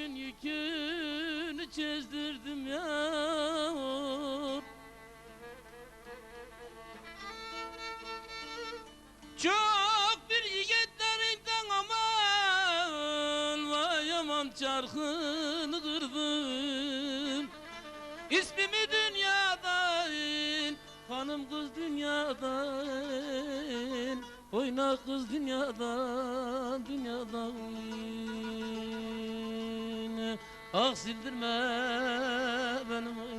Bugün yükünü çizdirdim yar Çok bir yiğitlerinden aman Vay aman çarkını kırdım İsmimi dünyadan Hanım kız dünyadan Oyna kız dünyadan Dünyadan Ah sildirme benim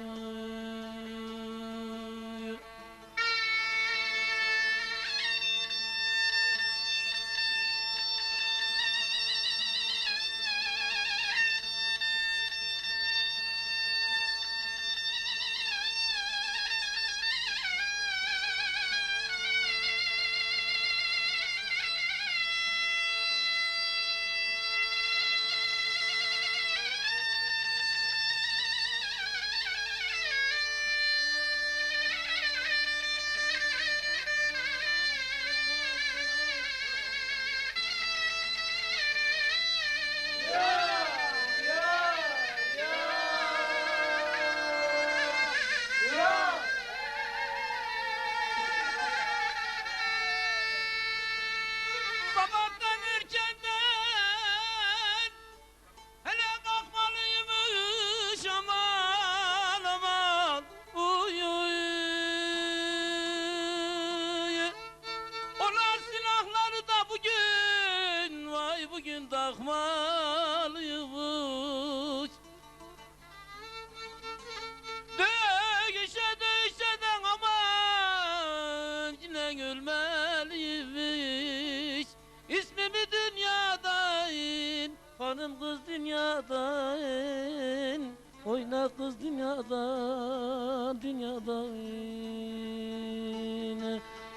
takmalıymış dövüşe de aman Yine ölmeliymiş İsmimi dünyadan Hanım kız dünyadan Oyna kız dünyadan Dünyadan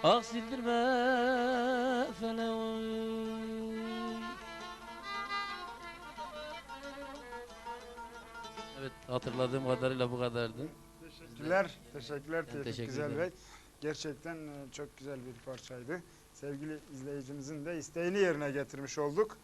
Ah sildirme feleğim hatırladığım kadarıyla bu kadardı. Teşekkürler. Teşekkürler Tevfik teşekkür Güzel ederim. Bey. Gerçekten e, çok güzel bir parçaydı. Sevgili izleyicimizin de isteğini yerine getirmiş olduk.